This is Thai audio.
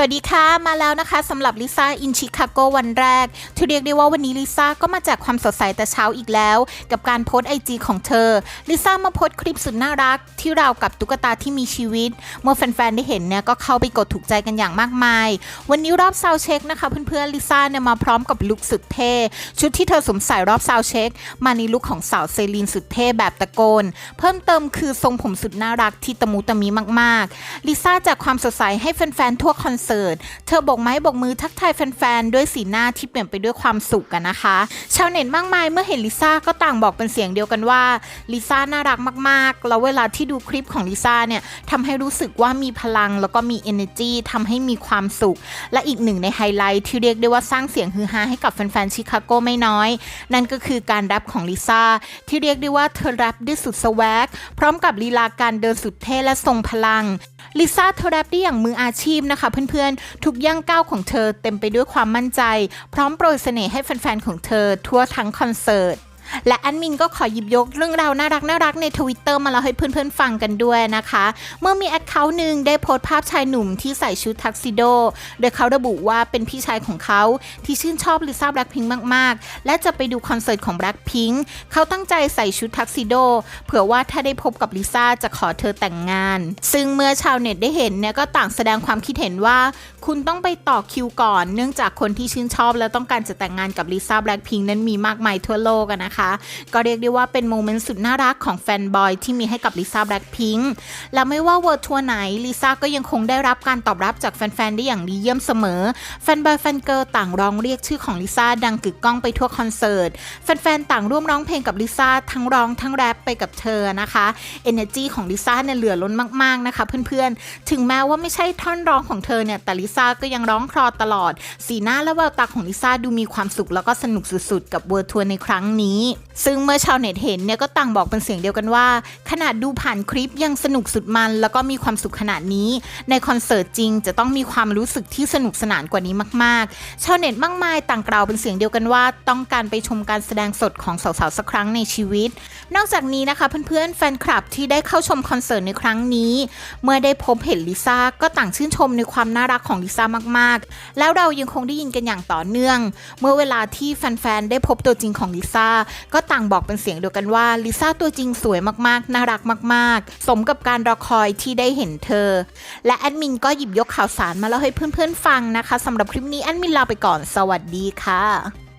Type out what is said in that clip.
วัสดีค่ะ มาแล้วนะคะสำหรับลิซ่าอินชิคาโกวันแรกที่เรียกได้ว่าวันนี้ลิซ่าก็มาจากความสดใสแต่เช้าอีกแล้ว กับการโพสไอจีของเธอลิซ่ามาโพสต์คลิปสุดน่ารัก ที่ราวกับตุ๊กตาที่มีชีวิต เมื่อแฟนๆได้เห็นเนี่ยก็เข้าไปกดถูกใจกันอย่างมากมาย วันนี้รอบซาวเช็คนะคะเพื่อนๆลิซ่าเนี่ยมาพร้อมกับลุคสุดเท่ชุดที่เธอสวมใส่รอบซาวเช็คมาในลุคของสาวเซรีนสุดเท่แบบตะโกน เพิ่มเติมคือทรงผมสุดน่ารักที่ตะมูตะมีมากๆลิซ่าจากความสดใสให้แฟนๆทั่วคอนเสิร์ตเธอโบกไม้โบกมือทักทายแฟนๆ ด้วยสีหน้าที่เปลี่ยนไปด้วยความสุขกันนะคะ ชาวเน็ตมากมายเมื่อเห็นลิซ่าก็ต่างบอกเป็นเสียงเดียวกันว่าลิซ่าน่ารักมากๆ แล้วเวลาที่ดูคลิปของลิซ่าเนี่ยทำให้รู้สึกว่ามีพลังแล้วก็มี energy ทำให้มีความสุข และอีกหนึ่งในไฮไลท์ที่เรียกได้ว่าสร้างเสียงฮือฮาให้กับแฟนๆ ชิคาโกไม่น้อย นั่นก็คือการแรปของลิซ่าที่เรียกได้ว่าเธอแรปด้วยสุดสวกพร้อมกับลีลาการเดินสุดเท่และทรงพลัง ลิซ่าเธอแรปได้อย่างมืออาชีพนะคะ เพื่อนๆ ทุกย่างก้าวของเธอเต็มไปด้วยความมั่นใจ พร้อมโปรยเสน่ห์ให้แฟนๆ ของเธอทั่วทั้งคอนเสิร์ต และแอดมินก็ขอหยิบยกเรื่องราวน่ารักน่ารักในทวิตเตอร์มาเล่าให้เพื่อนๆฟังกันด้วยนะคะ เมื่อมีแอคเคาท์หนึ่งได้โพสต์ภาพชายหนุ่มที่ใส่ชุดทักซิโด โดยเขาระบุว่าเป็นพี่ชายของเขาที่ชื่นชอบลิซ่าแบล็คพิงมากๆ และจะไปดูคอนเสิร์ตของแบล็คพิงเขาตั้งใจใส่ชุดทักซิโด เผื่อว่าถ้าได้พบกับลิซ่าจะขอเธอแต่งงาน ซึ่งเมื่อชาวเน็ตได้เห็นเนี่ยก็ต่างแสดงความคิดเห็นว่า คุณต้องไปต่อคิวก่อน เนื่องจากคนที่ชื่นชอบและต้องการจะแต่งงานกับลิซ่าแบล็คพิงนั้นมีมากมายทั่วโลกนะคะก็เรียกได้ว่าเป็นโมเมนต์สุดน่ารักของแฟนบอยที่มีให้กับลิซ่าแบล็คพิงค์และไม่ว่าเวิร์ทัวร์ไหนลิซ่าก็ยังคงได้รับการตอบรับจากแฟนๆได้อย่างดีเยี่ยมเสมอแฟนบอยแฟนเกิร์ลต่างร้องเรียกชื่อของลิซ่าดังกึกก้องไปทั่วคอนเสิร์ตแฟนๆต่างร่วมร้องเพลงกับลิซ่าทั้งร้องทั้งแรปไปกับเธอนะคะ energy ของลิซ่าเนี่ยเหลือล้นมากๆนะคะเพื่อนๆ ถึงแม้ว่าไม่ใช่ท่อนร้องของเธอเนี่ย แต่ลิซ่าก็ยังร้องคลอตลอด สีหน้าและแววตาของลิซ่าดูมีความสุขแล้วก็สนุกสุดๆ กับเวิร์ทัวร์ในครั้งนี้ซึ่งเมื่อชาวเน็ตเห็นเนี่ยก็ต่างบอกเป็นเสียงเดียวกันว่า ขนาดดูผ่านคลิปยังสนุกสุดมัน แล้วก็มีความสุขขนาดนี้ ในคอนเสิร์ตจริงจะต้องมีความรู้สึกที่สนุกสนานกว่านี้มากๆ ชาวเน็ตมากมายต่างกล่าวเป็นเสียงเดียวกันว่า ต้องการไปชมการแสดงสดของสาวๆสักครั้งในชีวิต นอกจากนี้นะคะเพื่อนๆแฟนคลับที่ได้เข้าชมคอนเสิร์ตในครั้งนี้ เมื่อได้พบเห็นลิซ่าก็ต่างชื่นชมในความน่ารักของลิซ่ามากๆ แล้วเรายังคงได้ยินกันอย่างต่อเนื่อง เมื่อเวลาที่แฟนๆได้พบตัวจริงของลิซ่าก็ต่างบอกเป็นเสียงเดียวกันว่าลิซ่าตัวจริงสวยมากๆ น่ารักมาก ๆ สมกับการรอคอยที่ได้เห็นเธอ และแอดมินก็หยิบยกข่าวสารมาเล่าให้เพื่อนๆฟังนะคะสำหรับคลิปนี้แอดมินลาไปก่อนสวัสดีค่ะ